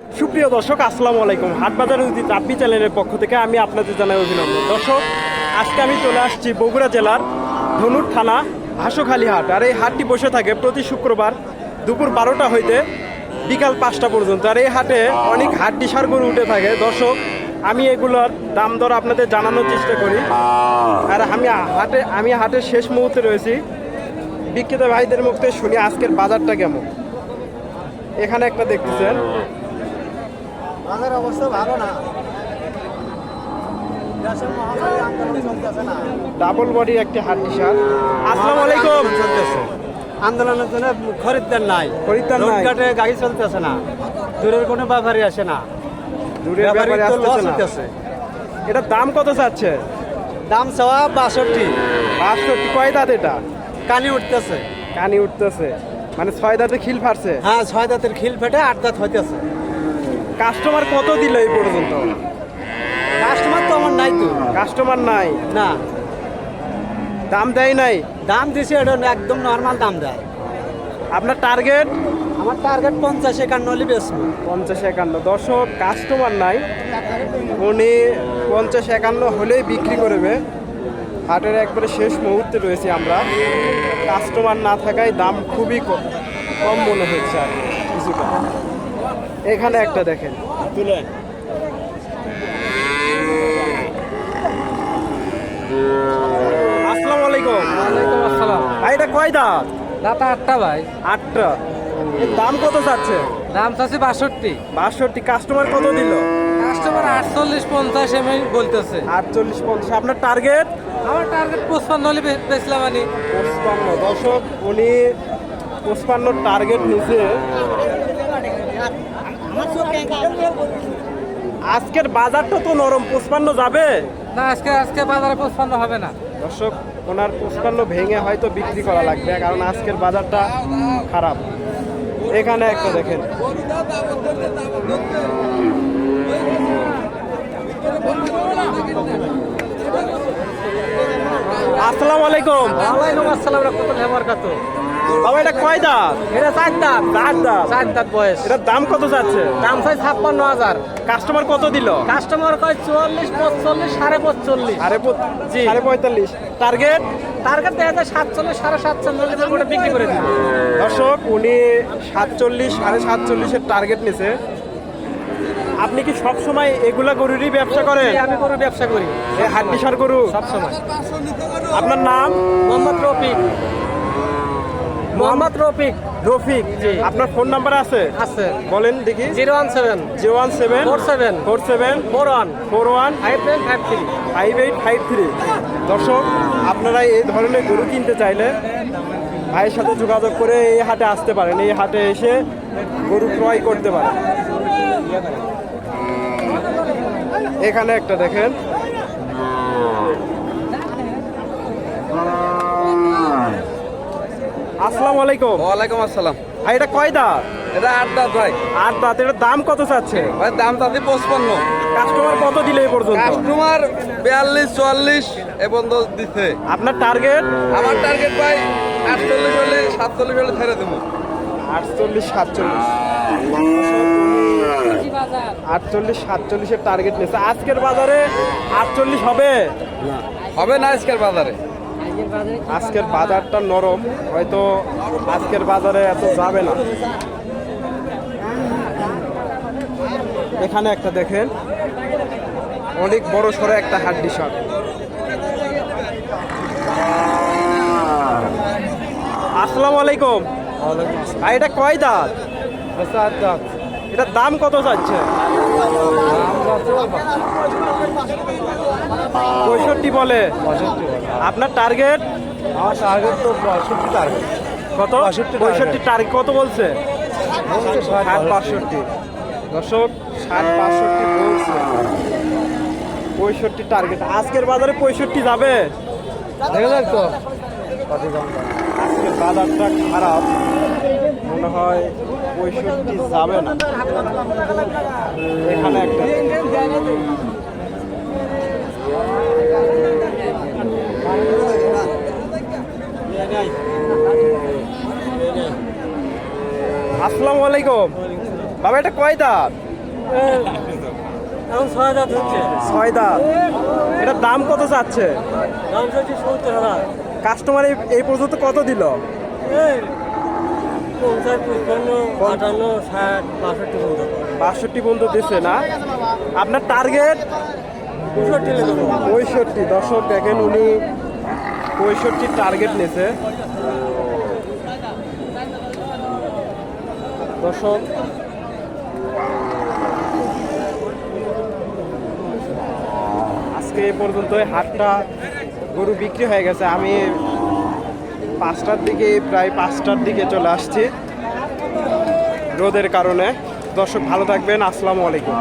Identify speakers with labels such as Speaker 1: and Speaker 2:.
Speaker 1: সুপ্রিয় দর্শক, আসসালামু আলাইকুম। হাটবাজার উদিত রাব্বি চ্যানেলের পক্ষ থেকে আমি আপনাদের জানাই অভিনন্দন। দর্শক, আজকে আমি চলে আসছি বগুড়া জেলার ধনুর থানা হাঁসখালি হাট। আর এই হাটটি বসে থাকে প্রতি শুক্রবার দুপুর বারোটা হইতে বিকাল পাঁচটা পর্যন্ত। আর এই হাটে অনেক হাড্ডি সার গরু উঠে থাকে। দর্শক, আমি এগুলোর দাম দর আপনাদের জানানোর চেষ্টা করি। আর আমি হাটে, আমি হাটের শেষ মুহূর্তে রয়েছি। বিক্রেতা ভাইদের মুখ থেকে শুনি আজকের বাজারটা কেমন। এখানে একটা দেখতেছেন।
Speaker 2: বাজার অবস্থা ভালো না।
Speaker 1: ডাবল বডি একটি হাড্ডি সার। আসসালামু আলাইকুম।
Speaker 2: আন্দোলনের জন্য খরিদ্দার নাই।
Speaker 1: খরিদ্দার নাই।
Speaker 2: গাড়ি চলতেছে না। দূরের কোনো ব্যাপারই আসে না।
Speaker 1: দূরের
Speaker 2: ব্যাপারী
Speaker 1: আসতেছে এটার দাম কত চাচ্ছে
Speaker 2: দাম চাওয়া বাষট্টি।
Speaker 1: বাষট্টি কয় দাঁত এটা?
Speaker 2: কানি উঠতেছে।
Speaker 1: কানি উঠতেছে। মানে ছয় দাঁতে খিল ফাটছে।
Speaker 2: হ্যাঁ ছয় দাঁতের খিল ফেটে আট দাঁত হইতেছে।
Speaker 1: কাস্টমার কত দিল এই পর্যন্ত?
Speaker 2: কাস্টমার তো আমার নাই তো।
Speaker 1: কাস্টমার নাই?
Speaker 2: না।
Speaker 1: দাম দেয় নাই?
Speaker 2: দাম দিছে এটা একদম নর্মাল দাম দেয়।
Speaker 1: আপনার টার্গেট
Speaker 2: আমার টার্গেট পঞ্চাশ একান্ন হলে বেশি
Speaker 1: পঞ্চাশ একান্ন। দর্শক কাস্টমার নাই। উনি পঞ্চাশ একান্ন হলেই বিক্রি করবে। হাটের একবারে শেষ মুহূর্তে রয়েছি আমরা। কাস্টমার না থাকায় দাম খুবই কম মনে হচ্ছে আর কিছুটা। এখানে একটা দেখেন।
Speaker 2: তুলেন।
Speaker 1: আসসালামু আলাইকুম।
Speaker 2: ওয়ালাইকুম আসসালাম।
Speaker 1: ভাই এটা কয় দাঁত?
Speaker 2: দাতা আটটা ভাই।
Speaker 1: আটটা। দাম কত যাচ্ছে?
Speaker 2: দাম চাচ্ছি বাষট্টি।
Speaker 1: বাষট্টি। কাস্টমার কত দিল?
Speaker 2: কাস্টমার আটচল্লিশ পঞ্চাশ এম বলতেছে।
Speaker 1: আটচল্লিশ পঞ্চাশ। আপনার টার্গেট
Speaker 2: আমার টার্গেট পঁচপান্ন হলে বেচলাম আনি
Speaker 1: পঁচপান্ন। দর্শক উনি পঁচপান্ন টার্গেট নিচে আজকের বাজারটা তো নরম পুষ্পান্ন যাবে?
Speaker 2: না আজকে আজকে বাজারে পুষ্পান্ন হবে না।
Speaker 1: দর্শক ওনার পুষ্পান্ন ভেঙে হয়তো বিক্রি করা লাগবে কারণ আজকের বাজারটা খারাপ। এখানে একটা দেখেন। আসসালামু আলাইকুম।
Speaker 2: ওয়ালাইকুম আসসালাম রহমতুল্লাহি ওয়া বারাকাতু
Speaker 1: বাবা এটা কয় দাঁত?
Speaker 2: এটা চার দাঁত।
Speaker 1: চার দাঁত?
Speaker 2: চার দাঁত বয়স।
Speaker 1: এটার দাম কত যাচ্ছে?
Speaker 2: দাম চাই ছাপ্পান্ন হাজার।
Speaker 1: কাস্টমার কত দিল?
Speaker 2: কাস্টমার কয় চুয়াল্লিশ পঁচল্লিশ সাড়ে পঁচল্লিশ।
Speaker 1: সাড়ে পঁচ-
Speaker 2: জি।
Speaker 1: সাড়ে পঁয়তাল্লিশ। টার্গেট
Speaker 2: টার্গেট দেখা যায় সাতচল্লিশ সাড়ে সাতচল্লিশ করে বিক্রি করে দিবে
Speaker 1: দর্শক উনি সাতচল্লিশ সাড়ে সাতচল্লিশের টার্গেট নিছে। আপনি কি সব সময় এগুলা গরুরই ব্যবসা করেন?
Speaker 2: আমি গরু ব্যবসা করি।
Speaker 1: এই হাড্ডি সার গরু?
Speaker 2: সবসময়।
Speaker 1: আপনার নাম?
Speaker 2: মোহাম্মদ মোহাম্মদ রফিক।
Speaker 1: রফিক
Speaker 2: জি।
Speaker 1: আপনার ফোন নাম্বার আছে?
Speaker 2: আছে।
Speaker 1: বলেন দেখি।
Speaker 2: Zero one seven.
Speaker 1: Zero one seven.
Speaker 2: Four seven.
Speaker 1: Four seven.
Speaker 2: Four one.
Speaker 1: Four one.
Speaker 2: Five nine five three.
Speaker 1: Five eight five three. দর্শক আপনারা এই ধরনের গরু কিনতে চাইলে ভাইয়ের সাথে যোগাযোগ করে এই হাটে আসতে পারেন। এই হাটে এসে গরু ক্রয় করতে পারেন। এখানে একটা দেখেন। আসসালামু আলাইকুম।
Speaker 3: ওয়ালাইকুম আসসালাম।
Speaker 1: ভাই এটা কয় দাঁত?
Speaker 3: এটা আট দাঁত ভাই।
Speaker 1: আট দাঁত এটার দাম কত চাচ্ছে?
Speaker 3: ভাই দাম তাতে পঁচপান্ন।
Speaker 1: কাস্টমার কত দিলে এই পর্যন্ত?
Speaker 3: কাস্টমার বিয়াল্লিশ চুয়াল্লিশ এ পর্যন্ত দিচ্ছে
Speaker 1: আপনার টার্গেট
Speaker 3: আমার টার্গেট ভাই আটচল্লিশ হলে সাতচল্লিশ হলে ছেড়ে দেবো।
Speaker 1: আটচল্লিশ সাতচল্লিশ। আটচল্লিশ সাতচল্লিশের টার্গেট নিয়েছে। আজকের বাজারে আটচল্লিশ হবে?
Speaker 3: হবে না আজকের বাজারে।
Speaker 1: আজকের বাজারটা নরম হয়তো আজকের বাজারে এত যাবে না। এখানে একটা দেখেন অনেক বড় সড়ো একটা হাড্ডি শাক আসসালামু আলাইকুম। ভাই এটা কয় দাঁত? এটার দাম কত যাচ্ছে পঁয়ষট্টি বলে। আপনার টার্গেট
Speaker 2: আমার টার্গেট তো পঁয়ষট্টি টার্গেট
Speaker 1: কত?
Speaker 2: পঁয়ষট্টি
Speaker 1: টার্গেট কত বলছে? ষাট বাষট্টি। দর্শক ষাট বাষট্টি বলছে। পঁয়ষট্টি টার্গেট আজকের বাজারে পঁয়ষট্টি যাবে।
Speaker 2: দেখা যাক তো।
Speaker 1: আজকের বাজারটা খারাপ। মনে হয় পঁয়ষট্টি যাবে না। এখানে একটা। আসসালামু আলাইকুম। বাবা এটা কয় দাঁত?
Speaker 2: এখন ছয় হাজার হচ্ছে।
Speaker 1: ছয় দাঁত। এটার দাম কত চাচ্ছে?
Speaker 2: দাম চলছে সত্তর হাজার।
Speaker 1: কাস্টমার এই পর্যন্ত কত দিল?
Speaker 2: বাষট্টি পর্যন্ত।
Speaker 1: দিচ্ছে না। আপনার টার্গেট
Speaker 2: পঁয়ষট্টি
Speaker 1: দর্শক দেখেন উনি পঁয়ষট্টির টার্গেট নিয়েছে। দর্শক, আজকে এ পর্যন্ত হাটটা গরু বিক্রি হয়ে গেছে। আমি পাঁচটার দিকে, প্রায় পাঁচটার দিকে চলে আসছি রোদের কারণে। দর্শক ভালো থাকবেন। আসসালামু আলাইকুম।